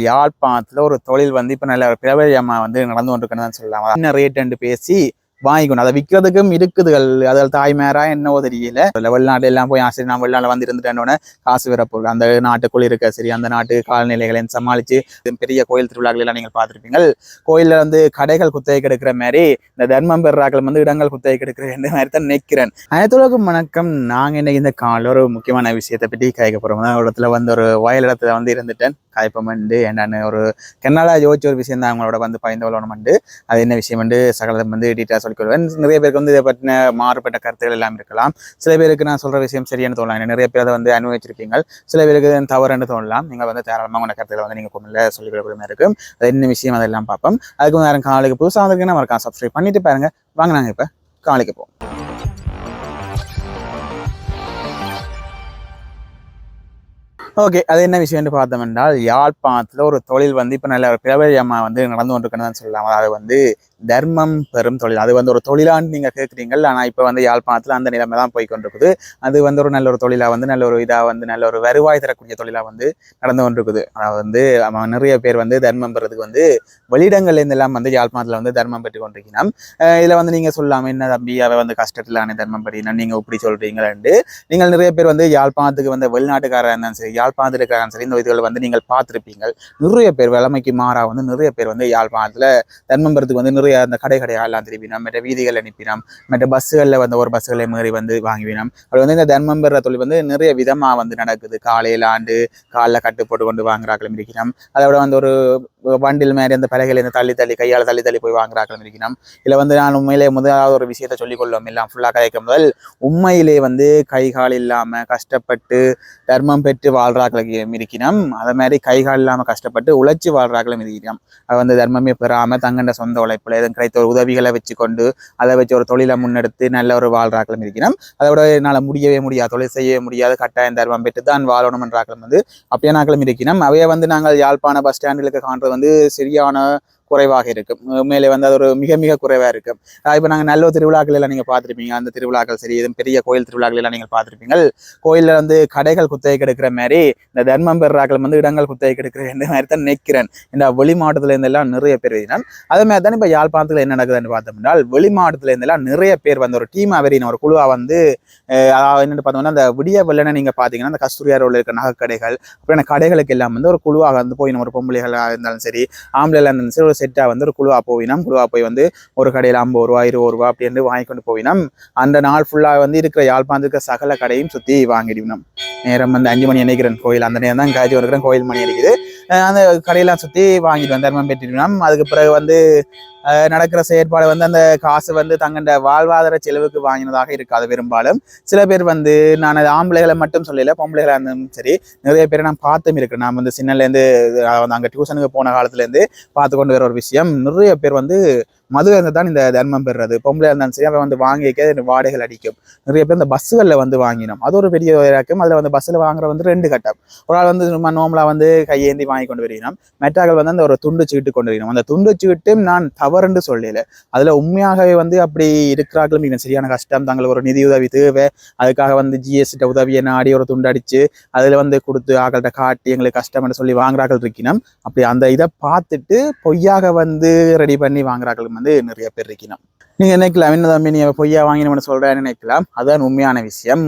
யாழ்ப்பாணத்தில் ஒரு தொழில் வந்து இப்போ நல்ல பிரபலமா வந்து நடந்து கொண்டிருக்குன்னு சொல்லலாம். என்ன ரேட் பேசி வாங்கிக்கணும். அதை விற்கிறதுக்கும் இருக்குதுகள். அதில் தாய்மாரா என்னவோ தெரியல. அதுல வெளிநாடு எல்லாம் போய் சரி நான் வெளிநாடு வந்து இருந்துட்டேன்னொடனே காசு வரப்போகுது அந்த நாட்டுக்குள் இருக்க சரி அந்த நாட்டு காலநிலைகளை சமாளிச்சு பெரிய கோயில் திருவிழாக்கள் எல்லாம் நீங்கள் பார்த்துருப்பீங்க கோயில்ல வந்து கடைகள் குத்தகை கெடுக்கிற மாதிரி இந்த தர்மம் பெறாக்கள் வந்து இடங்கள் குத்தகை கெடுக்கிற இந்த மாதிரி தான் நினைக்கிறேன் அனைத்துலகம் வணக்கம். நாங்க இன்னைக்கு இந்த காலையில் ஒரு முக்கியமான விஷயத்தை பற்றி கேட்க போகிறோம் ஒரு இடத்துல வந்து ஒரு வயல் இடத்துல வந்து இருந்துட்டேன். காய்ப்பமண்டு என்னன்னு ஒரு கென்னாலா யோசிச்ச ஒரு விஷயம் தான் அவங்களோட வந்து பயந்து வளரணுமெண்டு அது என்ன விஷயம் வந்து சகலம் வந்து டீட்டெயில்ஸ் சொல்லிக்கொள்வேன் நிறைய பேருக்கு வந்து இதை பற்றின மாறுபட்ட கருத்துகள் எல்லாம் இருக்கலாம். சில பேருக்கு நான் சொல்ற விஷயம் சரியான தோணலாம். ஏன்னா நிறைய பேர் அதை வந்து அனுபவிச்சிருப்பீங்க சில பேருக்கு தவறுன்னு தோணலாம். நீங்கள் வந்து தாராளமாக உங்களோட கருத்துக்களை வந்து நீங்கள் கொண்டு சொல்லிக்கொள்ளக்கூடிய மாதிரி இருக்கும். அது என்ன விஷயம் அதெல்லாம் பார்ப்போம். அதுக்கு வந்து யாரும் காலைக்கு புதுசாக வந்திருக்கீங்கன்னா மறக்காம சப்ஸ்கிரைப் பண்ணிட்டு பாருங்க. வாங்க நாங்கள் இப்போ காலைக்கு போவோம். ஓகே அது என்ன விஷயம்னு பார்த்தோம் என்றால் யாழ்ப்பாணத்துல ஒரு தொழில் வந்து இப்போ நல்ல ஒரு பிரபலமா வந்து நடந்து கொண்டிருக்குன்னு தான் சொல்லலாம். அதாவது வந்து தர்மம் பெரும் தொழில். அது வந்து ஒரு தொழிலான்னு நீங்க கேட்குறீங்கள் ஆனா இப்போ வந்து யாழ்ப்பாணத்துல அந்த நிலைமை தான் போய் கொண்டிருக்குது அது வந்து ஒரு நல்ல ஒரு தொழிலா வந்து நல்ல ஒரு இதா வந்து நல்ல ஒரு வருவாய் தரக்கூடிய தொழிலா வந்து நடந்து கொண்டிருக்குது. அதாவது வந்து நிறைய பேர் வந்து தர்மம் பெறதுக்கு வந்து வெளியிடங்கள்லேருந்தெல்லாம் வந்து யாழ்ப்பாணத்தில் வந்து தர்மம் பெற்று கொண்டிருக்கணும் இதில் வந்து நீங்க சொல்லலாம் என்ன தம்பி அவ வந்து கஷ்டத்திலான தர்மம் படினா நீங்க இப்படி சொல்றீங்களேன்ட்டு நீங்கள் நிறைய பேர் வந்து யாழ்ப்பாணத்துக்கு வந்து வெளிநாட்டுக்காரர் இருந்தாலும் சரி யாழ்ப்பாணத்தில் இருக்கிறாங்க சரி இந்த இதுகளை வந்து நீங்கள் பார்த்துருப்பீங்க. நிறைய பேர் வளமைக்கு மாறா வந்து நிறைய பேர் வந்து யாழ்ப்பாணத்துல தர்மம்பரத்துக்கு வந்து நிறைய அந்த கடை கடையாக எல்லாம் திருப்பினோம் மற்ற வீதிகள் அனுப்பினோம். மற்ற பஸ்ஸுகளில் வந்து ஒரு பஸ்ஸுகளை மாறி வந்து வாங்கிவினோம் அது வந்து இந்த தர்மம் பெற தொழில் வந்து நிறைய விதமா வந்து நடக்குது. காலையில் ஆண்டு காலைல கட்டு போட்டு கொண்டு வாங்குறாக்களும் இருக்கிறோம். அதை விட வந்து ஒரு வண்டில் மாதிரி அந்த பலகையில் இருந்து தள்ளி தள்ளி கையால் தள்ளி தள்ளி போய் வாங்குறாக்களும் இருக்கிறோம். இல்லை வந்து நான் உண்மையிலே முதலாவது ஒரு விஷயத்த சொல்லிக்கொள்ளும் எல்லாம் ஃபுல்லாக கதைக்கும் முதல் உண்மையிலே வந்து கை கால் இல்லாம கஷ்டப்பட்டு தர்மம் பெற்று வாழ்றாக்களுக்கு இருக்கிறோம். அதே மாதிரி கை கால் இல்லாமல் கஷ்டப்பட்டு உழைச்சி வாழ்றாக்களும் இருக்கிறோம். அது வந்து தர்மமே பெறாமல் தங்கண்ட சொந்த உழைப்புல எதுவும் கிடைத்த ஒரு உதவிகளை வச்சுக்கொண்டு அதை வச்சு ஒரு தொழிலை முன்னெடுத்து நல்ல ஒரு வாழ்றாக்களும் இருக்கிறோம். அதை விட என்னால் முடியவே முடியாது தொழில் செய்யவே முடியாது கட்டாயம் தர்மம் பெற்று தான் வாழணும் என்றாக்களும் வந்து அப்படியே நாக்களும் இருக்கிறோம். அவையே வந்து நாங்கள் யாழ்ப்பாண பஸ் ஸ்டாண்டிலுக்கு காண்றது வந்து சரியான குறைவாக இருக்கும் உண்மையிலே வந்து அது ஒரு மிக மிக குறைவாக இருக்கும் இப்போ நாங்கள் நல்ல திருவிழாக்கள் எல்லாம் நீங்கள் பார்த்துருப்பீங்க. அந்த திருவிழாக்கள் சரி எதுவும் பெரிய கோயில் திருவிழாக்கள் எல்லாம் நீங்கள் பார்த்துருப்பீங்க கோயிலில் வந்து கடைகள் குத்தகை கெடுக்கிற மாதிரி இந்த தர்மம் பெறாக்கள் வந்து இடங்கள் குத்தகை கெடுக்கிற இந்த மாதிரி தான் நிற்கிறேன் இந்த வெளி மாவட்டத்துல இருந்து எல்லாம் நிறைய பேர் எழுதினான் அதே மாதிரி தான் இப்போ யாழ்ப்பாணத்தில் என்ன நடக்குதுன்னு பார்த்தோம்னா வெளி மாவட்டத்துல இருந்தெல்லாம் நிறைய பேர் வந்து ஒரு டீம் அவரின் ஒரு குழுவாக வந்து என்னென்னு பார்த்தோம்னா அந்த விடிய வெள்ளனை நீங்கள் பார்த்தீங்கன்னா அந்த கஸ்தூரியார் உள்ள இருக்க நகைக்கடைகள் அப்புறம் கடைகளுக்கு எல்லாம் வந்து ஒரு குழுவாக வந்து போய் ஒரு பொம்பளைகளாக இருந்தாலும் சரி ஆம்பளைலாம் இருந்தாலும் சரி ஒரு செட்டாக வந்து ஒரு குழுவாக போவினோம். குழுவாக போய் வந்து ஒரு கடையில் ஐம்பது ரூபா இருபது ரூபா அப்படின்னு வாங்கி கொண்டு போவினோம். அந்த நாள் ஃபுல்லாக வந்து இருக்கிற யாழ்ப்பாணம் இருக்கிற சகல கடையும் சுற்றி வாங்கிடுவினோம். நேரம் வந்து அஞ்சு மணி நினைக்கிறேன் கோயில். அந்த நேரம் தான் காய்ச்சி வருகிறேன் கோயில் மணி அடிக்குது. அந்த கடையெல்லாம் சுற்றி வாங்கிட்டு வந்து தர்மம் பெற்றிருந்தோம் அதுக்கு பிறகு வந்து நடக்கிற செயற்பாடு வந்து அந்த காசு வந்து தங்கண்ட வாழ்வாதார செலவுக்கு வாங்கினதாக இருக்காது பெரும்பாலும். சில பேர் வந்து நான் அது ஆம்பளைகளை மட்டும் சொல்லல பொம்பளைகளாக இருந்தாலும் சரி நிறைய பேரை நான் பார்த்தும் இருக்கிறேன். நான் வந்து சின்னலேருந்து அங்கே டியூஷனுக்கு போன காலத்துலேருந்து பார்த்து கொண்டு வர ஒரு விஷயம். நிறைய பேர் வந்து மது இருந்து தான் இந்த தர்மம் பெறுறது. பொம்பளை இருந்தாலும் சரி அவன் வந்து வாங்கி வைக்க வாடகைகள் அடிக்கும். நிறைய பேர் இந்த பஸ்ஸுகளில் வந்து வாங்கினோம். அது ஒரு பெரிய இறக்கம். அதில் வந்து பஸ்ஸில் வாங்குற வந்து ரெண்டு கட்டம். ஒரு ஆள் வந்து சும்மா நோம்பலாக வந்து கையேந்தி வாங்கி கொண்டு வருகிறோம் மெட்டாக்கள் வந்து அந்த ஒரு துண்டு சீட்டு கொண்டு வருகிறோம் அந்த துண்டு சீட்டும் நான் தவறுன்னு சொல்லல. அதில் உண்மையாகவே வந்து அப்படி இருக்கிறார்களும் இது சரியான கஷ்டம். தங்களுக்கு ஒரு நிதி உதவி தேவை. அதுக்காக வந்து ஜிஎஸ்டி உதவியை ஆடி ஒரு துண்டு அடிச்சு அதில் வந்து கொடுத்து ஆக்கள்கிட்ட காட்டி எங்களுக்கு கஷ்டம்னு சொல்லி வாங்குறார்கள் இருக்கணும் அப்படி அந்த இதை பார்த்துட்டு பொய்யாக வந்து ரெடி பண்ணி வாங்குறாக்கள் வந்து நிறைய பேர் இருக்கணும் நீங்க நினைக்கலாம் என்ன தம்பி நீ பொய்யா வாங்கினோம்னு சொல்றேன்னு நினைக்கலாம். அதுதான் உண்மையான விஷயம்.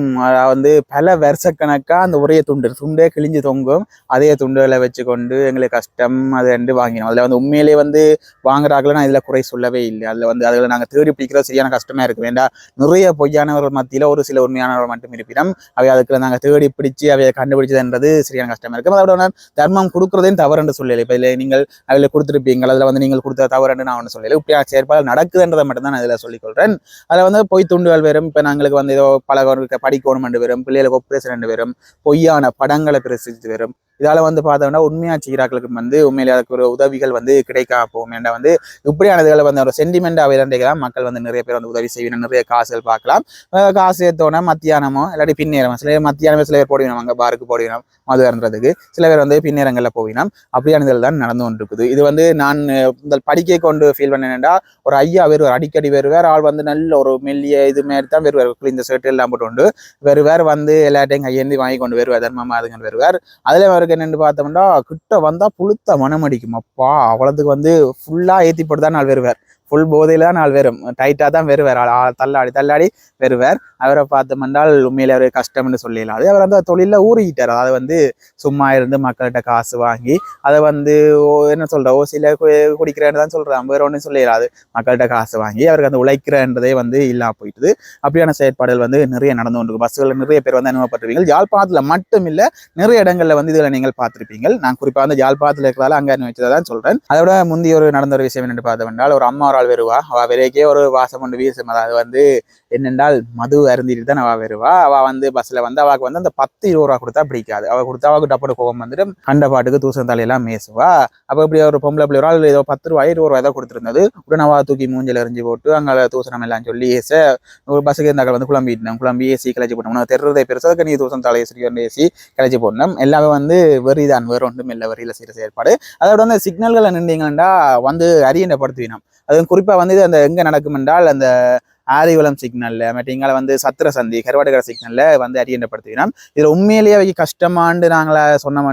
வந்து பல வருஷக்கணக்கா அந்த ஒரே துண்டு துண்டே கிழிஞ்சு தொங்கும். அதே துண்டுகளை வச்சுக்கொண்டு எங்களுக்கு கஷ்டம் அது ரெண்டு வாங்கினோம். அதுல வந்து உண்மையிலேயே வந்து வாங்குறாங்கள நான் இதுல குறை சொல்லவே இல்லை. அதுல வந்து அதுல நாங்க தேடி பிடிக்கிறது சரியான கஷ்டமா இருக்கு. வேண்டாம் நிறைய பொய்யானவர்கள் மத்தியில ஒரு சில உண்மையானவர்கள் மட்டும் இருப்பினும் அவை அதுக்கு நாங்க தேடி பிடிச்சு அவையை கண்டுபிடிச்சதுன்றது சரியான கஷ்டமா இருக்கும் அதோட தர்மம் கொடுக்குறதையும் தவறு என்று சொல்லலை. இப்ப இதுல நீங்கள் அதில் கொடுத்துருப்பீங்க அதுல வந்து நீங்கள் கொடுத்த தவறுன்னு நான் ஒன்று சொல்லலை. இப்படியா செயற்பாடு நடக்குதுன்றதை மட்டும் தான் நான் இதில் சொல்லிக்கொள்கிறேன் அதில் வந்து பொய் துண்டுகள் வரும். இப்போ நாங்களுக்கு வந்து ஏதோ பல படிக்கணும் ரெண்டு வரும். பிள்ளைகளுக்கு ஒப்ரேஷன் ரெண்டு வரும். பொய்யான படங்களை பிரசித்து வரும். இதால வந்து பார்த்தோம்னா உண்மையா செய்கிறாக்களுக்கு வந்து உண்மையிலே அதுக்கு ஒரு உதவிகள் வந்து கிடைக்கா போகும். ஏன்னா வந்து இப்படியானதுகளை வந்து ஒரு சென்டிமெண்ட் தான் மக்கள் வந்து நிறைய பேர் வந்து உதவி செய்யணும் நிறைய காசுகள் பார்க்கலாம். காசு ஏற்றோன்னா மத்தியானமோ இல்லாட்டி பின்னேறமோ சில பேர் மத்தியானமே சில பேர் போடுவினோம் அங்கே பாருக்கு போடுவினோம் மது அருந்துறதுக்கு. சில பேர் வந்து பின்னேரங்களில் போவினோம் அப்படியானதில் தான் நடந்து கொண்டு இருக்குது இது வந்து நான் முதல் படிக்கை கொண்டு ஃபீல் பண்ணேன்டா ஒரு ஐயா வருவார் அடிக்கடி வருவார் ஆள் வந்து நல்ல ஒரு மெல்லிய இது மாதிரி தான் வருவார் இந்த ஷர்ட் எல்லாம் போட்டு கொண்டு வருவார் வந்து எல்லாட்டையும் கையேந்தி வாங்கி கொண்டு வருவார். தர்மமா அதுங்க வருவார். அதில் அவர் சிலருக்கு என்னென்னு பார்த்தோம்னா கிட்ட வந்தா புளுத்த மனம் அடிக்கும். அப்பா அவ்வளோத்துக்கு வந்து ஃபுல்லா ஏத்தி போட்டு தான் நாள் வருவார். ஃபுல் போதையில தான் நாள் வெறும் டைட்டா தான் வருவார். தள்ளாடி தள்ளாடி வருவார். அவரை பார்த்தோம்னால் உண்மையில் ஒரு கஷ்டம்னு சொல்லிடலாம். அது அவர் அந்த தொழிலில் ஊறிக்கிட்டார். அதை வந்து சும்மா இருந்து மக்கள்கிட்ட காசு வாங்கி அதை வந்து ஓ- என்ன சொல்ற ஓ கு- குடிக்கிறேன்னு தான் சொல்றான். வேற ஒன்றும் சொல்லிடாது மக்கள்கிட்ட காசு வாங்கி அவருக்கு அந்த உழைக்கிறன்றதே வந்து இல்லாம போயிட்டுது. அப்படியான செயற்பாடுகள் வந்து நிறைய நடந்து கொண்டிருக்கு. பஸ்ஸுகள் நிறைய பேர் வந்து அனுபவப்பட்டிருப்பீங்க யாழ்ப்பாணத்துல மட்டும் இல்லை நிறைய இடங்களில் வந்து இதில் நீங்கள் பார்த்துருப்பீங்க நான் குறிப்பாக வந்து யாழ்ப்பாணத்துல இருக்கிறதால அங்கே அனுபவிச்சதை தான் சொல்கிறேன் அதை விட முந்தைய ஒரு நடந்த ஒரு விஷயம் என்னென்னு பார்த்தோம்னால் ஒரு அம்மா ஒரு ஆள் வருவா. அவள் விலைக்கே ஒரு வாசம் கொண்டு வீசும் அதாவது வந்து என்னென்றால் மது அருந்திட்டு தான் அவள் வருவா. அவள் வந்து பஸ்ஸில் வந்து அவளுக்கு வந்து அந்த பத்து இருபது ரூபா கொடுத்தா பிடிக்காது. அவள் கொடுத்தா அவளுக்கு டப்பட கோபம் வந்துட்டு கண்ட பாட்டுக்கு தூசம் தலையெல்லாம் மேசுவா. அப்போ இப்படி ஒரு பொம்பளை பிள்ளை ஒரு ஆள் ஏதோ பத்து ரூபாய் இருபது ரூபாய் தான் கொடுத்துருந்தது. உடனே அவள் தூக்கி மூஞ்சில் எரிஞ்சு போட்டு அங்கே தூசணம் எல்லாம் சொல்லி ஏச ஒரு பஸ்ஸுக்கு இருந்தாக்கள் வந்து குழம்பிட்டோம். குழம்பி ஏசி கிளச்சி போட்டோம். உனக்கு தெருறதை பெருசாக நீ தூசம் தலையை சரி ஏசி கிளச்சி போடணும். எல்லாமே வந்து வெறிதான். வேற ஒன்றும் இல்லை. வெறியில் செய்கிற செயற்பாடு அதோட வந்து சிக்னல்களை நின்றீங்கன்னா வந்து அரியண்டப்படுத்துவினோம் அதுவும் குறிப்பாக வந்து இது அந்த எங்கே நடக்கும் என்றால் அந்த ஆரிவலம் சிக்னலில் மற்றீங்கள வந்து சத்திர சந்தி கருவாடுகர சிக்னலில் வந்து அரியண்டப்படுத்துவினோம் இதில் உண்மையிலேயே அவைக்கு கஷ்டமாண்டு நாங்கள் சொன்னோம்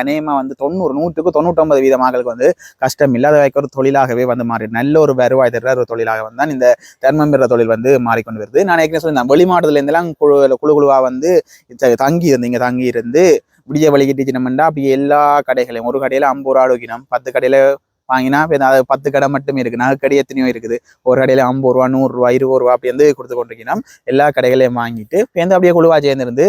அநேகமாக வந்து தொண்ணூறு நூற்றுக்கு தொண்ணூற்றொன்பது வீத மக்களுக்கு வந்து கஷ்டம் இல்லாத வைக்க ஒரு தொழிலாகவே வந்து மாறி நல்ல ஒரு வருவாய் தர்ற ஒரு தொழிலாக வந்து தான் இந்த தர்மம் பெற தொழில் வந்து மாறிக்கொண்டு வருது. நான் ஏற்கனவே சொல்லியிருந்தேன் வெளி இருந்தெல்லாம் குழு குழு குழுவாக வந்து தங்கி இருந்தீங்க தங்கி இருந்து விடிய வழிகிட்டு கட்டிச்சினோம்னா அப்படி எல்லா கடைகளையும் ஒரு கடையில் ஐம்பது ரூபா வைக்கணும் பத்து கடையில் வாங்கினா அது பத்து கடை மட்டுமே இருக்கு. நகைக்கடை எத்தனையோ இருக்குது. ஒரு கடையில ஐம்பது ரூபா நூறுரூவா இருபது ரூபா அப்படி வந்து கொடுத்து கொண்டிருக்கணும் எல்லா கடைகளையும் வாங்கிட்டு வந்து அப்படியே குழுவா சேர்ந்துருந்து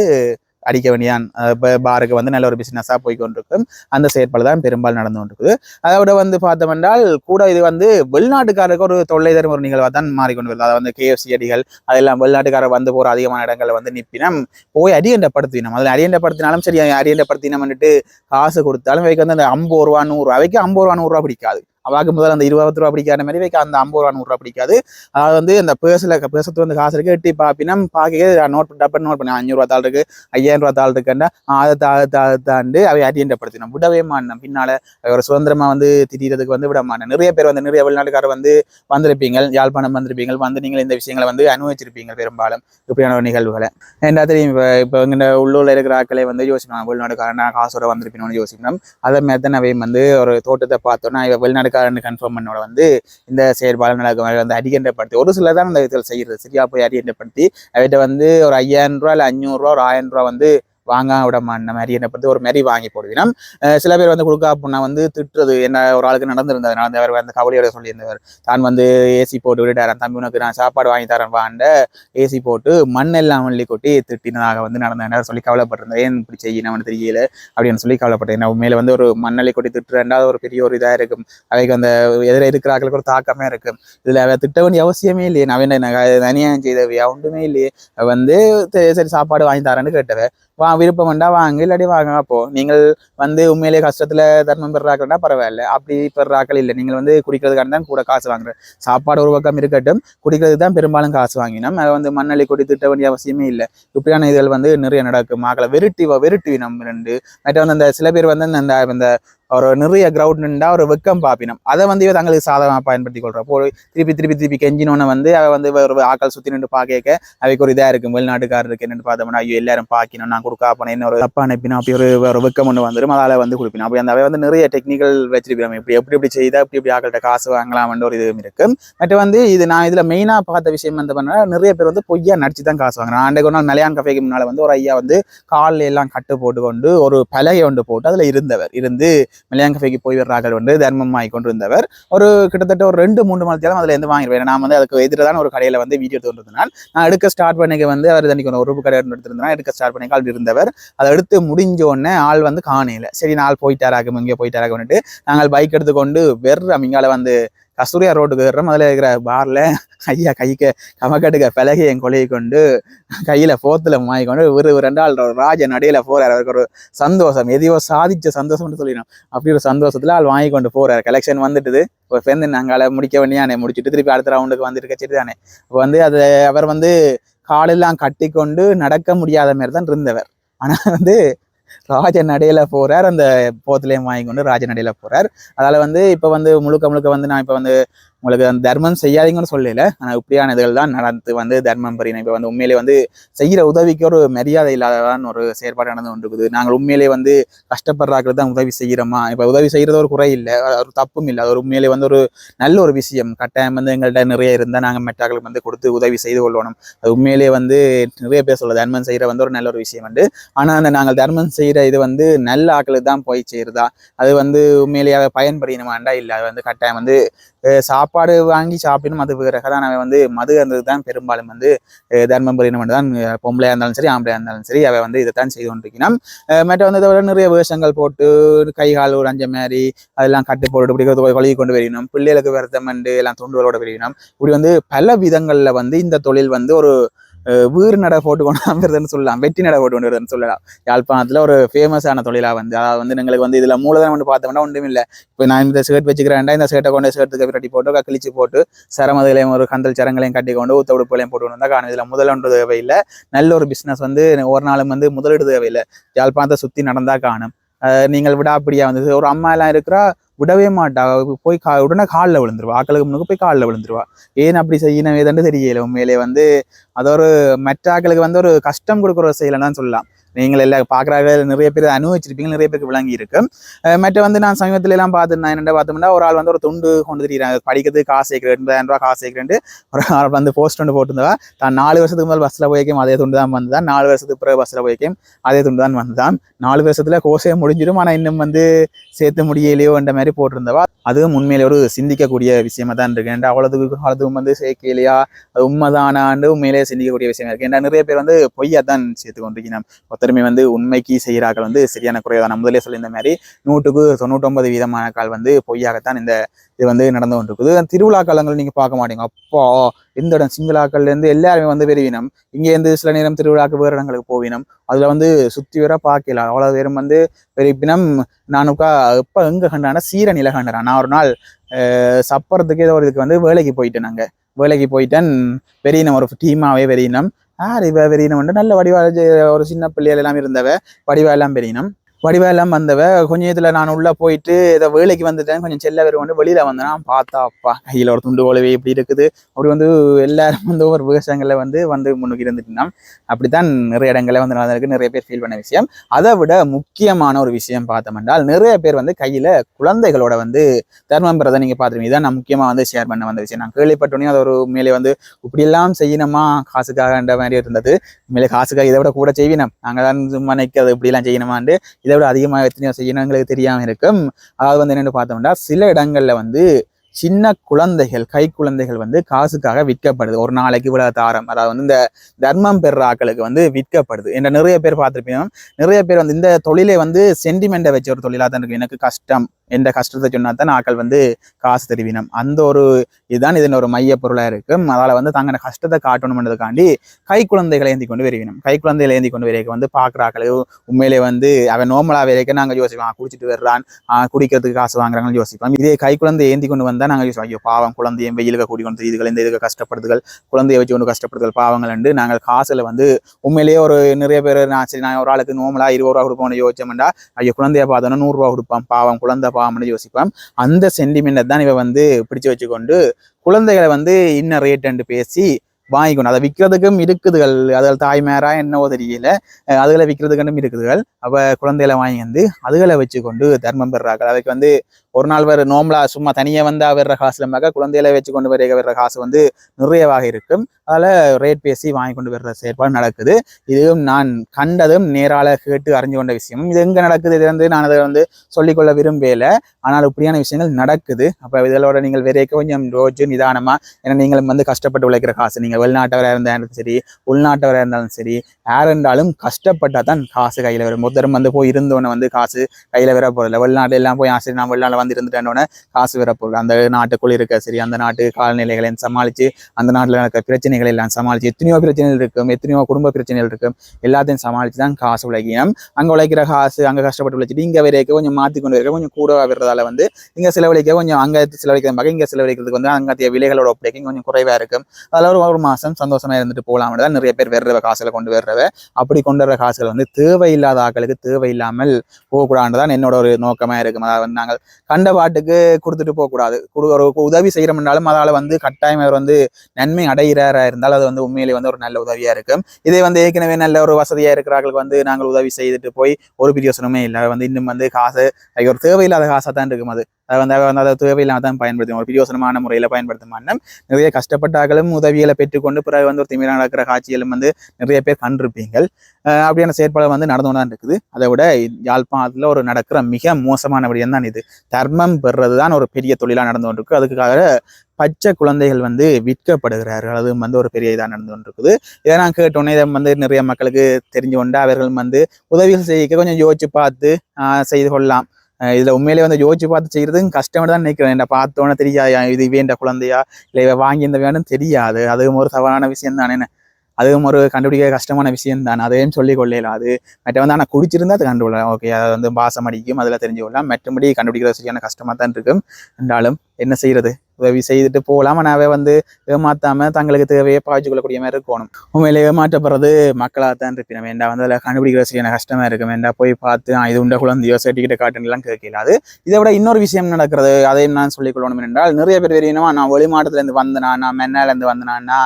அடிக்க வேண்டியான் இப்போ பாருக்கு வந்து நல்ல ஒரு பிசினஸாக போய் கொண்டிருக்கும் அந்த செயற்பாடு தான் பெரும்பாலும் நடந்து கொண்டிருக்குது. அதோட வந்து பார்த்தோம் என்றால் கூட இது வந்து வெளிநாட்டுக்காரருக்கு ஒரு தொல்லை தரும் ஒரு நிகழ்வாக தான் மாறிக்கொண்டு வருது அதாவது வந்து கேஎஃப்சி அடிகள் அதெல்லாம் வெளிநாட்டுக்காரர் வந்து போகிற அதிகமான இடங்களில் வந்து நிப்பினம் போய் அடியண்டப்படுத்தினோம். அதில் அடியண்டப்படுத்தினாலும் சரி அரியண்டப்படுத்தினம் வந்துட்டு காசு கொடுத்தாலும் அவைக்கு வந்து அந்த ஐம்பது ரூபா நூறு அவைக்கு ஐம்பது ரூபா நூறுரூவா பிடிக்காது. அவாக்கு முதல்ல அந்த இருபது ரூபா பிடிக்காத மாதிரி வைக்க அந்த ஐம்பது ரூபா நூறுரூவா பிடிக்காது. அதாவது வந்து அந்த பேர்ஸில் பேசத்து வந்து காசு இருக்கு எட்டி பாப்பினம் பார்க்க நோட் டப்பன் நோட் பண்ணி அஞ்சூறு தாள் இருக்கு ஐயாயிரம் ரூபா தாள் இருக்குன்னா அதை தா தாண்டு அவை அரியண்டப்படுத்தினோம் விடவே மாட்டோம். பின்னால ஒரு சுதந்திரமா வந்து திடீரதுக்கு வந்து விட மாட்டேன் நிறைய பேர் வந்து நிறைய வெளிநாட்டுக்காரர் வந்து வந்திருப்பீங்க யாழ்ப்பாணம் வந்திருப்பீங்க வந்து நீங்கள் இந்த விஷயங்களை வந்து அனுபவிச்சிருப்பீங்க பெரும்பாலும். இப்படியான நிகழ்வுகளை. ஏன்டா இப்போ இப்போ இங்கே உள்ளூரில் இருக்கிற ஆட்களை வந்து யோசிக்கணும் வெளிநாட்டுக்காரன் காசோட வந்திருப்பீங்கன்னு யோசிக்கணும். அதே மாதிரி தான் அவை வந்து ஒரு தோட்டத்தை பார்த்தோன்னா இவ வெளிநாட்டுக்காரன் கன்ஃபார்ம் பண்ணோட வந்து இந்த செயற்பாடு நடக்கும் வந்து அடிக்கின்றப்படுத்தி ஒரு சிலர் தான் அந்த விதத்தில் செய்கிறது சரியா போய் அடிக்கின்றப்படுத்தி அவர்கிட்ட வந்து ஒரு ஐயாயிரம் ரூபா இல்லை அஞ்சூறுரூவா ஒரு ஆயிரம் ரூபா வந்து வாங்க விட மாட்டேன். மாதிரி என்னை பற்றி ஒரு மாதிரி வாங்கி போடுவினா சில பேர் வந்து கொடுக்க அப்படின்னா வந்து திட்டுறது. என்ன ஒரு ஆளுக்கு நடந்திருந்தது நடந்தவர் அந்த கவலையோட சொல்லியிருந்தவர். தான் வந்து ஏசி போட்டு விட்டுட்டாரன் தம்பி உனக்கு நான் சாப்பாடு வாங்கி தரேன். வாண்ட ஏசி போட்டு மண்ணெல்லாம் வள்ளி கொட்டி திட்டினதாக வந்து நடந்தேன் சொல்லி கவலைப்பட்டிருந்தேன். ஏன் இப்படி செய்யணும்னு தெரியல அப்படின்னு சொல்லி கவலைப்பட்டேன். நான் உண்மையில வந்து ஒரு மண்ணள்ளி கொட்டி திட்டுறேன்டா ஒரு பெரிய ஒரு இதாக இருக்கும். அவைக்கு அந்த எதிர இருக்கிறார்களுக்கு ஒரு தாக்கமே இருக்கும். இதில் அவ திட்ட வேண்டிய அவசியமே இல்லையே. நான் என்ன தனியாக செய்தவையா? ஒன்றுமே இல்லையே. வந்து சரி சரி சாப்பாடு வாங்கி தரேன்னு கேட்டவ வா விருப்பம் வேண்டா வாங்க இல்லாட்டி வாங்க அப்போ நீங்கள் வந்து உண்மையிலேயே கஷ்டத்துல தர்மம் பெறாக்கள்னா பரவாயில்ல. அப்படி பெறாக்கள் இல்லை. நீங்கள் வந்து குடிக்கிறதுக்கான தான் கூட காசு வாங்குற. சாப்பாடு ஒரு பக்கம் இருக்கட்டும் குடிக்கிறதுக்கு தான் பெரும்பாலும் காசு வாங்கினோம். அதை வந்து மண்ணள்ளி கொடி திட்ட வேண்டிய அவசியமே இல்லை. இப்படியான இதில் வந்து நிறைய நடக்கும். மக்களை வெறுட்டி வெறுட்டி நம்ம ரெண்டு. மற்ற வந்து அந்த சில பேர் வந்து அந்த இந்த ஒரு நிறைய கிரவுண்ட்னா ஒரு வெக்கம் பாப்பினம். அதை வந்து இவ தங்களுக்கு சாதகமாக பயன்படுத்தி கொள்கிறோம் போ திருப்பி திருப்பி திருப்பி கெஞ்சினோன்னு வந்து அவ வந்து ஒரு ஆக்கள் சுற்றி நின்று பார்க்க அவைக்கு ஒரு இதாக இருக்கும் வெளிநாட்டுக்காரருக்கு நின்று பார்த்தோம்னா ஐயோ எல்லாரும் பார்க்கணும் நான் கொடுக்க போனேன் என்ன ஒரு தப்பா அனுப்பினா அப்படி ஒரு ஒரு வெக்கம் ஒன்று வந்துடும் அதால் வந்து கொடுப்பினா அப்படி அந்த அவை வந்து நிறைய டெக்னிக்கல் வச்சிருக்கிறோம் இப்படி எப்படி எப்படி செய்தால் இப்படி இப்படி ஆக்கள்கிட்ட காசு வாங்கலாம்ன்ற ஒரு இதுவும் இருக்கு. பட் வந்து இது நான் இதில் மெயினாக பார்த்த விஷயம் வந்து பண்ணா நிறைய பேர் வந்து பொய்யா நடிச்சு தான் காசு வாங்குறேன் அன்றைக்கு ஒரு நாள் மலையான் கஃபேக்கு முன்னால் வந்து ஒரு ஐயா வந்து காலில் எல்லாம் கட்டு போட்டு கொண்டு ஒரு பலகை ஒன்று போட்டு அதில் இருந்தவர். இருந்து மில்லியன் கஃபேக்கு போய் வர்றார்கள் வந்து தர்மமாய் கொண்டு இருந்தவர் ஒரு கிட்டத்தட்ட ஒரு ரெண்டு மூன்று மணி அதில் இருந்து வாங்கிடுவேன் நான் வந்து அதுக்கு எதிரான ஒரு கடையில் வந்து வீடியோ எடுத்து நான் எடுக்க ஸ்டார்ட் பண்ணிக்க வந்து அவர் தனிக்கு ஒரு ரூபா கடை எடுத்துருந்தேன். எடுக்க ஸ்டார்ட் பண்ணி அப்படி இருந்தவர். அதை எடுத்து முடிஞ்ச உடனே ஆள் வந்து காணையில் சரி நாள் போயிட்டாராக்கும் இங்கே போயிட்டாராக்கும் நாங்கள் பைக் எடுத்துக்கொண்டு வெறும் இங்கால வந்து கஸ்தூரியா ரோட்டுக்கு ஏறுறோம் அதில் இருக்கிற பார்ல ஐயா கைக்க கமக்கட்டுக்க பலகை என் கொலையை கொண்டு கையில் போத்தில் மாய் கொண்டு ஒரு ஒரு ரெண்டு ஆள் ராஜ நடையில் போகிறார் அவருக்கு ஒரு சந்தோஷம். எதையோ சாதிச்ச சந்தோஷம்னு சொல்லிடும் அப்படி ஒரு சந்தோஷத்தில் ஆள் வாங்கி கொண்டு போகிறார் கலெக்ஷன் வந்துட்டுது. ஒரு சேர்ந்து நாங்கள் முடிக்க வேண்டியானே முடிச்சுட்டு திருப்பி அடுத்த ரவுண்டுக்கு வந்துட்டு சரி தானே இப்போ வந்து அது அவர் வந்து காலெல்லாம் கட்டி கொண்டு நடக்க முடியாத மாதிரி தான் இருந்தவர். ஆனால் வந்து ராஜ நடையில் போகிறார் அந்த போத்துலேயும் வாங்கி கொண்டு ராஜ நடையில் போறார். அதால் வந்து இப்போ வந்து முழுக்க முழுக்க வந்து நான் இப்போ வந்து உங்களுக்கு அந்த தர்மம் செய்யாதீங்கன்னு சொல்லல. ஆனால் இப்படியான இதுகள் தான் நடந்து வந்து தர்மம் பரிணம் இப்போ வந்து உண்மையிலே வந்து செய்கிற உதவிக்கு ஒரு மரியாதை இல்லாததான் ஒரு செயற்பாடு நடந்து கொண்டிருக்குது. நாங்கள் உண்மையிலே வந்து கஷ்டப்படுறாக்கிறது தான் உதவி செய்கிறோமா? இப்போ உதவி செய்கிறது ஒரு குறை இல்லை. ஒரு தப்பும் இல்லை. அது ஒரு உண்மையிலே வந்து ஒரு நல்ல ஒரு விஷயம். கட்டாயம் வந்து எங்கள்கிட்ட நிறைய இருந்தால் நாங்கள் மெட்டாக்களுக்கு வந்து கொடுத்து உதவி செய்து கொள்ளணும். அது உண்மையிலே வந்து நிறைய பேர் சொல்ல தர்மம் செய்கிற வந்து ஒரு நல்ல ஒரு விஷயம் வந்து ஆனால் அந்த நாங்கள் தர்மம் செய்கிற இது வந்து நல்ல ஆக்களுக்கு தான் போய் செய்கிறதா அது வந்து உண்மையிலேயே பயன்படுத்தணுமாண்டா இல்லை அது வந்து கட்டாயம் வந்து அஹ் சாப்பாடு வாங்கி சாப்பிடணும். அது பிறகு தான் அவன் வந்து மது இருந்தது தான் பெரும்பாலும் வந்து அஹ் தர்மம் தான் பொம்பளையாக பொம்பளையா இருந்தாலும் சரி ஆம்பளையா இருந்தாலும் சரி அவை வந்து இதைத்தான் செய்து கொண்டிருக்கிறான். மற்ற வந்து இதை நிறைய வேஷங்கள் போட்டு கை கால் ஒரு அஞ்ச மாதிரி அதெல்லாம் கட்டு போட்டு இப்படி கொழுகி கொண்டு வரணும் பிள்ளைகளுக்கு விரதம் அண்டு எல்லாம் தொண்டுகளோட வரணும் இப்படி வந்து பல விதங்கள்ல வந்து இந்த தொழில் வந்து ஒரு வீறு நடை போட்டு கொண்டு வந்துருதுன்னு சொல்லலாம். வெட்டி நடை போட்டு கொண்டு வருதுன்னு சொல்லலாம். யாழ்ப்பாணத்தில் ஒரு ஃபேமஸான தொழிலாக வந்து அதாவது வந்து எங்களுக்கு வந்து இதில் மூலதனம் வந்து பார்த்தோம்னா ஒன்றும் இல்லை இப்போ நான் இந்த ஷர்ட் வச்சுக்கிறேன்டா இந்த ஷர்ட்டை கொண்டு ஷர்ட்டுக்கு பிரட்டி போட்டு கிழிச்சு போட்டு சரமதுகளையும் ஒரு கந்தல் சரங்களையும் கட்டி கொண்டு ஊத்த உடுப்புகளையும் போட்டு வந்தா காணும். இதில் முதலொன்று தேவையில்லை. நல்ல ஒரு பிஸ்னஸ் வந்து ஒரு நாளும் வந்து முதலீடு தேவையில்லை. யாழ்ப்பாணத்தை சுற்றி நடந்தா காணும். நீங்கள் விட அப்படியா வந்து ஒரு அம்மா எல்லாம் இருக்கிறா விடவே மாட்டா. போய் கா உடனே காலில் விழுந்துருவா. ஆக்களுக்கு முன்னுக்கு போய் காலில் விழுந்துருவா. ஏன் அப்படி செய்யணும்? ஏதாண்டு தெரியல. உண்மையிலே வந்து அது ஒரு மற்ற ஆக்களுக்கு வந்து ஒரு கஷ்டம் கொடுக்குற ஒரு சொல்லலாம். நீங்கள் எல்லாம் பார்க்குறாங்க நிறைய பேர் அனுபவிச்சிருப்பீங்க நிறைய பேருக்கு விளங்கி இருக்கு மற்ற வந்து நான் சமீபத்தில் எல்லாம் பார்த்துருந்தேன் என்ன பார்த்தோம்னா ஒரு ஆள் வந்து ஒரு துண்டு கொண்டு தெரியுறாங்க. படிக்கிறதுக்கு காசு சேர்க்கிறேன் எண்பதாயிரம் ரூபாய் காசு சேர்க்கிறேன் ஒரு ஆள் வந்து போஸ்ட் ஒன்று போட்டிருந்தா தான் நாலு வருஷத்துக்கு முதல் பஸ்ஸில் போய்க்கும் அதே துண்டு தான் வந்ததான் நாலு வருஷத்துக்கு பிறகு பஸ்ஸில் போய்க்கும் அதே துண்டு தான் வந்தான். நாலு வருஷத்துல கோர்ஸே முடிஞ்சிடும் ஆனால் இன்னும் வந்து சேர்த்து முடியலையோ என்ற மாதிரி போட்டிருந்தவா? அதுவும் உண்மையிலே ஒரு சிந்திக்கக்கூடிய விஷயமா தான் இருக்கு. ஏன்டா அவ்வளோதுக்கு அவ்வளோதுக்கும் வந்து சேர்க்கையிலையா அது உண்மைதானாண்டு உண்மையிலேயே சிந்திக்கக்கூடிய விஷயமா இருக்கு. ஏன்டா நிறைய பேர் வந்து பொய்யா தான் சேர்த்து கொண்டிருக்கணும் ஒருத்தருமே வந்து உண்மைக்கு செய்கிறார்கள் வந்து சரியான குறைவு தான். முதலே சொல்லியிருந்த மாதிரி நூற்றுக்கு தொண்ணூற்றொன்பது வீதமான கால் வந்து பொய்யாகத்தான் இந்த இது வந்து நடந்து கொண்டிருக்குது. திருவிழா காலங்கள் நீங்கள் பார்க்க மாட்டீங்க. அப்போ இந்த இடம் சிங்களாக்கள்லேருந்து எல்லாருமே வந்து பெருவினம் இங்கேருந்து சில நேரம் திருவிழாக்கு வேறு இடங்களுக்கு போவினம். அதில் வந்து சுற்றி வர பார்க்கல. அவ்வளவு பேரும் வந்து பெருப்பினம் நானுக்கா இப்போ எங்கே கண்டானா? கண்டான கண்டான். நான் ஒரு நாள் சப்பரத்துக்கு ஏதோ ஒரு இதுக்கு வந்து வேலைக்கு போயிட்டேன் நாங்கள் வேலைக்கு போயிட்டேன். பெரியனம் ஒரு டீமாகவே பெரியனம் யார் இவ பெரியனம் வந்து நல்ல வடிவா ஒரு சின்ன பிள்ளைகள் எல்லாம் இருந்தவ வடிவா எல்லாம் பெரியனம். வடிவேலம் வந்தவ கொஞ்சம் இதில் நான் உள்ளே போயிட்டு ஏதோ வேலைக்கு வந்துட்டேன் கொஞ்சம் செல்ல வேறு வெளியில் வெளியில வந்தேன் பார்த்தா அப்பா கையில் ஒரு துண்டு ஓலவே இப்படி இருக்குது. அப்படி வந்து எல்லாரும் வந்து ஒவ்வொரு விவசாயங்களில் வந்து வந்து முன்னுக்கு இருந்துட்டுனா அப்படித்தான் நிறைய இடங்களில் வந்து நடந்திருக்கு. நிறைய பேர் ஃபீல் பண்ண விஷயம். அதை விட முக்கியமான ஒரு விஷயம் பார்த்தோம்னால் நிறைய பேர் வந்து கையில் குழந்தைகளோட வந்து தர்மம் பெறதை நீங்க பார்த்துருவீங்க இதான் நான் முக்கியமாக வந்து ஷேர் பண்ண வந்த விஷயம். நான் கேள்விப்பட்டோன்னே அது ஒரு மேலே வந்து இப்படியெல்லாம் செய்யணுமா? காசுக்காகன்ற மாதிரி இருந்தது. மேலே காசுக்காக இதை விட கூட செய்வினம் நாங்கள் தான் சும்மா நிற்கிறது இப்படிலாம் செய்யணுமான்ட்டு இதை விட அதிகமாக எத்தனையோ செய்யணும் எங்களுக்கு தெரியாமல் இருக்கும். அதாவது வந்து என்னென்னு பார்த்தோம்னா சில இடங்களில் வந்து சின்ன குழந்தைகள் கை குழந்தைகள் வந்து காசுக்காக விற்கப்படுது. ஒரு நாளைக்கு இவ்வளவு தாரம். அதாவது வந்து இந்த தர்மம் பெறுற ஆக்களுக்கு வந்து விற்கப்படுது. என்ற நிறைய பேர் பார்த்துருப்பீங்க. நிறைய பேர் வந்து இந்த தொழிலை வந்து சென்டிமெண்ட்டை வச்ச ஒரு தொழிலாக தான் இருக்கு எனக்கு கஷ்டம். எந்த கஷ்டத்தை சொன்னா தான் ஆக்கள் வந்து காசு தெரிவினம். அந்த ஒரு இதுதான் இதன் ஒரு மைய பொருளாக இருக்கும் அதால் வந்து தங்களோட கஷ்டத்தை காட்டணும்ன்றதுக்காண்டி கை குழந்தைகளை ஏந்தி கொண்டு விரைவினம். கை குழந்தைகளை ஏந்தி கொண்டு விரைக்க வந்து பார்க்குறாக்கள் உண்மையிலே வந்து அவன் நோமலாக விரைக்க நாங்கள் யோசிப்போம். குடிச்சிட்டு வர்றான். குடிக்கிறதுக்கு காசு வாங்குறாங்கன்னு யோசிப்போம். இதே கை குழந்தை ஏந்தி கொண்டு வந்தால் நாங்கள் யோசிப்போம். ஐயோ பாவம் குழந்தையும் வெயிலுக்கு கூடி கொண்டு இதுகள் இந்த இதுக்கு கஷ்டப்படுதுகள் குழந்தைய வச்சு கொண்டு கஷ்டப்படுதல் பாவங்கள் என்று நாங்கள் காசில் வந்து உண்மையிலேயே ஒரு நிறைய பேர் நான் சரி நான் ஒரு ஆளுக்கு நோமலா இருபது ரூபா கொடுப்போம்னு யோசிச்சோம்டா ஐயோ குழந்தைய பார்த்தோன்னா நூறுரூவா கொடுப்பான். பாவம் குழந்தை பாவம்னு யோசிப்பான் அந்த சென்டிமெண்ட்டை தான் இவன் வந்து பிடிச்சு வச்சுக்கொண்டு குழந்தைகளை வந்து இன்ன ரேட்டுன்னு பேசி வாங்கிக்கணும் அதை விற்கிறதுக்கும் இருக்குதுகள். அதில் தாய்மாரா என்னவோ தெரியல. அதுகளை விற்கிறதுக்கும் இருக்குதுகள். அப்ப குழந்தைகளை வாங்கி வந்து அதுகளை வச்சுக்கொண்டு தர்மம் பெறார்கள் அதுக்கு வந்து ஒரு நாள் வேறு நோம்பலா சும்மா தனியாக வந்தா வர்ற காசு மக குழந்தைகளை வச்சு கொண்டு வர வர்ற காசு வந்து நிறையவாக இருக்கும். அதில் ரேட் பேசி வாங்கி கொண்டு வர்ற செயற்பாடு நடக்குது. இதுவும் நான் கண்டதும் நேரால கேட்டு அறிஞ்சு கொண்ட விஷயம். இது எங்க நடக்குது? இது வந்து நான் அதை வந்து சொல்லிக்கொள்ள விரும்பல ஆனால் இப்படியான விஷயங்கள் நடக்குது. அப்ப இதோட நீங்கள் விரைக்க கொஞ்சம் ரோஜு நிதானமாக ஏன்னா நீங்களும் வந்து கஷ்டப்பட்டு உழைக்கிற காசு. நீங்க வெளிநாட்டவராக இருந்தாலும் சரி உள்நாட்டவராக இருந்தாலும் சரி யார் இருந்தாலும் கஷ்டப்பட்டால் தான் காசு கையில் வரும். மொத்தரும் வந்து போய் இருந்தோன்னே வந்து காசு கையில் வர போகிறதில்ல வெளிநாடு எல்லாம் போய் ஆசிரியர் நான் வெளிநாட்டில் உட்காந்து இருந்துட்டேன்னொன்னே காசு வர அந்த நாட்டுக்குள் இருக்க சரி அந்த நாட்டு காலநிலைகளை சமாளிச்சு அந்த நாட்டில் நடக்கிற பிரச்சனைகளை எல்லாம் சமாளிச்சு எத்தனையோ பிரச்சனைகள் இருக்கும் எத்தனையோ குடும்ப பிரச்சனைகள் இருக்கும். எல்லாத்தையும் சமாளிச்சு தான் காசு உழைக்கணும். அங்க உழைக்கிற காசு அங்க கஷ்டப்பட்டு உழைச்சிட்டு இங்கே வரைக்கும் கொஞ்சம் மாத்தி கொண்டு வரைக்கும் கொஞ்சம் கூட வர்றதால வந்து இங்கே செலவழிக்க கொஞ்சம் அங்கே செலவழிக்கிற மாதிரி இங்கே செலவழிக்கிறதுக்கு வந்து அங்கே விலைகளோட ஒப்படைக்கும் கொஞ்சம் குறைவா இருக்கும். அதில் ஒரு ஒரு மாசம் சந்தோஷமா இருந்துட்டு போகலாம் தான் நிறைய பேர் வர்றவ காசுல கொண்டு வர்றவ. அப்படி கொண்டு வர்ற காசுகள் வந்து தேவையில்லாத ஆக்களுக்கு தேவையில்லாமல் போகக்கூடாதுதான் என்னோட ஒரு நோக்கமா இருக்கும். அதாவது நாங்கள் கண்ட பாட்டுக்கு கொடுத்துட்டு போகக்கூடாது. குடு- ஒரு உதவி செய்யறோம்னாலும் அதால் வந்து கட்டாயம் அவர் வந்து நன்மை அடைகிறாரா இருந்தால் அது வந்து உண்மையிலே வந்து ஒரு நல்ல உதவியா இருக்கும். இதே வந்து ஏற்கனவே நல்ல ஒரு வசதியா இருக்கிறார்களுக்கு வந்து நாங்கள் உதவி செய்துட்டு போய் ஒரு பிரயோசனமே இல்லை. வந்து இன்னும் வந்து காசு ஒரு தேவையில்லாத காசாக தான் இருக்கும் அது. அதை வந்து வந்து அதை தேவையில்லாம தான் பயன்படுத்தும் ஒரு பிரயோசனமான முறையில் பயன்படுத்தும் நிறைய கஷ்டப்பட்டார்களும் உதவிகளை பெற்றுக்கொண்டு பிறகு வந்து ஒரு திமிரா நடக்கிற காட்சிகளும் வந்து நிறைய பேர் கண்டிருப்பீங்கள் அப்படியான செயற்பாடு வந்து நடந்து கொண்டு தான் இருக்குது. அதை விட யாழ்ப்பாணத்தில் ஒரு நடக்கிற மிக மோசமான விடயம் தான் இது. தர்மம் பெறுறது தான் ஒரு பெரிய தொழிலாக நடந்து கொண்டிருக்கு. அதுக்காக பச்சை குழந்தைகள் வந்து விற்கப்படுகிறார்கள். அதுவும் வந்து ஒரு பெரிய இதாக நடந்து கொண்டிருக்குது. இதை நான் கேட்டோன்னே இதை வந்து நிறைய மக்களுக்கு தெரிஞ்சு கொண்டு அவர்கள் வந்து உதவிகள் செய்ய கொஞ்சம் யோசிச்சு பார்த்து செய்து கொள்ளலாம். இதில் உண்மையிலேயே வந்து யோசிச்சு பார்த்து செய்யறதும் கஷ்டம்னு தான் நினைக்கிறேன். என்ன பார்த்தோன்னே தெரியாது இது வேண்ட குழந்தையா? இல்லை இவ வாங்கி இந்த வேணும் தெரியாது. அதுவும் ஒரு தவறான விஷயம் தானே. என்ன? அதுவும் ஒரு கண்டுபிடிக்க கஷ்டமான விஷயம் தான். அதையும் சொல்லிக் கொள்ளலாம் அது? மற்ற வந்து ஆனால் குடிச்சிருந்தா அது கண்டுபிடலாம் ஓகே அது வந்து பாசம் அடிக்கும் அதில் தெரிஞ்சு கொள்ளலாம். மற்றபடி கண்டுபிடிக்கிறது சரியான கஷ்டமாக தான் இருக்கும். என்றாலும் என்ன செய்கிறது உதவி செய்துட்டு போகலாம். ஆனால் வந்து ஏமாத்தாம தங்களுக்கு தேவையை பாய்ச்சி கொள்ளக்கூடிய மாதிரி இருக்கணும். உண்மையிலே ஏமாற்றப்படுறது மக்களாக தான் இருப்பினோம். வேண்டாம் வந்து அதில் கண்டுபிடிக்கிற சரியான கஷ்டமா இருக்கும். வேண்டாம் போய் பார்த்து இது உண்ட குழந்தையோ சர்டிஃபிகேட் காட்டுலாம் கேட்கல. அது இதை விட இன்னொரு விஷயம் நடக்கிறது. அதையும் நான் சொல்லிக் கொள்ளணும் என்றால் நிறைய பேர் தெரியணுமா நான் வெளிமாட்டத்துலேருந்து வந்தனா நான் மென்னாலேருந்து வந்தனான்னா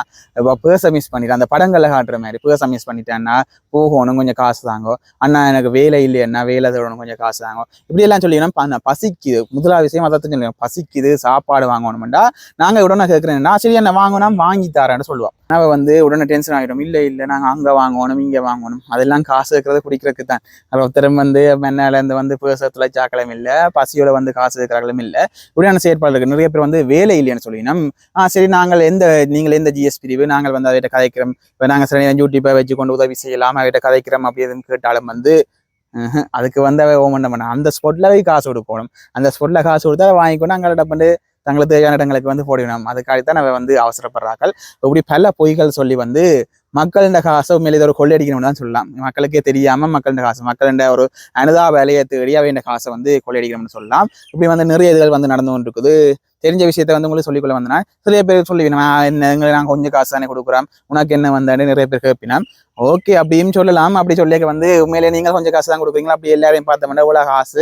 பேச மிஸ் பண்ணிட்டேன். அந்த படங்களில் காட்டுற மாதிரி பேச மிஸ் பண்ணிட்டேன்னா போகணும் கொஞ்சம் காசு தாங்கோ. அண்ணா எனக்கு வேலை இல்லையண்ணா வேலை தேடணும் கொஞ்சம் காசு தாங்கோ. இப்படியெல்லாம் சொல்லிக்கணும் பசிக்குது. முதலாவது விஷயம் அதை சொல்லுங்க பசிக்குது சாப்பாடு வாங்கணும். வாங்கணும்டா நாங்கள் உடனே கேட்குறேன் நான் சரி என்ன வாங்கினா வாங்கி தரேன்னு சொல்லுவோம் அவ வந்து உடனே டென்ஷன் ஆகிடும் இல்லை இல்லை நாங்கள் அங்கே வாங்கணும் இங்கே வாங்கணும். அதெல்லாம் காசு இருக்கிறத குடிக்கிறதுக்கு தான். அது ஒருத்தரும் வந்து மென்னால இருந்து வந்து பேசத்துல சாக்கலம் இல்லை பசியோட வந்து காசு இருக்கிறாங்களும் இல்லை. இப்படியான செயற்பாடு நிறைய பேர் வந்து வேலை இல்லைன்னு சொல்லினோம். ஆ சரி நாங்கள் எந்த நீங்கள் எந்த ஜிஎஸ் பிரிவு? நாங்கள் வந்து அவர்கிட்ட கதைக்கிறோம். இப்போ நாங்கள் சரி யூடியூப்பை வச்சு கொண்டு உதவி செய்யலாம் அவர்கிட்ட கதைக்கிறோம் அப்படி கேட்டாலும் வந்து அதுக்கு வந்து அவ ஓமன் பண்ண அந்த ஸ்பாட்ல காசு கொடுக்கணும். அந்த ஸ்பாட்ல காசு கொடுத்தா வாங்கிக்கொண்டு அங்கே பண்ணிட்டு தங்களுக்கு தேவையான இடங்களுக்கு வந்து போடணும் அதுக்காகத்தான் நம்ம வந்து அவசரப்படுறார்கள். இப்படி பல பொய்கள் சொல்லி வந்து மக்களின் காசை மேலே இதை ஒரு கொள்ளையடிக்கணும்னு தான் சொல்லலாம். மக்களுக்கே தெரியாம மக்களின் காசு மக்களின் ஒரு அனுதா வேலையை தேடி அவையின் காசை வந்து கொள்ளையடிக்கணும்னு சொல்லலாம். இப்படி வந்து நிறைய இதுகள் வந்து நடந்து கொண்டு இருக்குது தெரிஞ்ச விஷயத்த வந்து உங்களுக்கு சொல்லிக்கொள்ள வந்தேன்னா சில பேர் சொல்லுவீங்க "நான் என்ன எங்களுக்கு கொஞ்சம் காசு தானே கொடுக்குறோம் உனக்கு என்ன வந்தான்னு நிறைய பேர் கேட்பினா? ஓகே அப்படின்னு சொல்லலாம். அப்படி சொல்லிக்க வந்து உண்மையிலே நீங்கள் கொஞ்சம் காசு தான் கொடுக்குறீங்களா? அப்படி எல்லாரையும் பார்த்தோம்னா இவ்வளோ காசு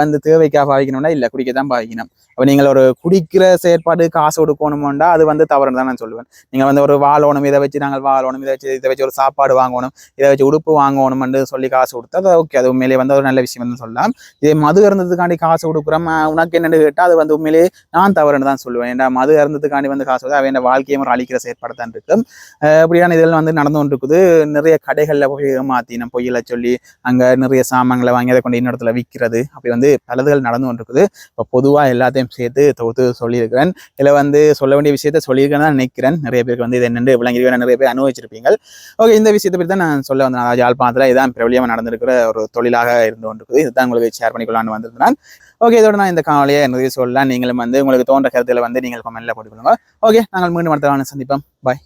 வந்து தேவைக்காக பாவிக்கணும்னா இல்லை குடிக்க தான் பாவிக்கணும் அப்போ நீங்கள் ஒரு குடிக்கிற செயற்பாடு காசு கொடுக்கணுமோண்டா அது வந்து தவறுன்னு தான் நான் சொல்லுவேன். நீங்கள் வந்து ஒரு வாழணும் இதை வச்சு நாங்கள் வாழணும் இதை வச்சு இதை வச்சு ஒரு சாப்பாடு வாங்கணும் இதை வச்சு உடுப்பு வாங்கணும்னு சொல்லி காசு கொடுத்தா அது ஓகே அது உண்மையிலே வந்து ஒரு நல்ல விஷயம் வந்து சொல்லலாம். இதே மது இருந்ததுக்காண்டி காசு கொடுக்குறோம் உனக்கு என்னன்னு கேட்டால் அது வந்து உண்மையிலே நான் தவறுன்னு தான் சொல்லுவேன். ஏன்டா மது அருந்ததுக்காண்டி வந்து காசு வந்து அவன் வாழ்க்கையை ஒரு அழிக்கிற செயற்பாடு தான் இருக்கும் இப்படியான இதெல்லாம் வந்து நடந்து கொண்டு இருக்குது நிறைய கடைகளில் போய் மாற்றி நம்ம பொய்யில சொல்லி அங்கே நிறைய சாமான்களை வாங்கி அதை கொண்டு இன்னொரு இடத்துல விற்கிறது அப்படி வந்து பலதுகள் நடந்து கொண்டு இருக்குது இப்போ பொதுவாக எல்லாத்தையும் சேர்த்து தொகுத்து சொல்லியிருக்கிறேன். இதில் வந்து சொல்ல வேண்டிய விஷயத்த சொல்லியிருக்கேன்னு தான் நினைக்கிறேன். நிறைய பேருக்கு வந்து இது என்னென்று விளங்கிருக்கேன் நிறைய பேர் அனுபவிச்சிருப்பீங்க. ஓகே இந்த விஷயத்தை பற்றி தான் நான் சொல்ல வந்தேன். அதாவது யாழ்ப்பாணத்தில் இதான் பிரபலியமாக நடந்திருக்கிற ஒரு தொழிலாக இருந்து கொண்டிருக்குது. இதுதான் உங்களுக்கு ஷேர் பண்ணிக்கலாம்னு வந்திருந்தேன். ஓகே இதோட நான் இந்த காலையை நிறைய சொல்லலாம். நீங்களும் வந்து உங்களுக்கு தோன்ற கருத்துல வந்து நீங்கள் கமெண்ட்ல போட்டுக்கொள்ளுங்க. ஓகே நாங்கள் மீண்டும் அடுத்த சந்திப்போம். பாய்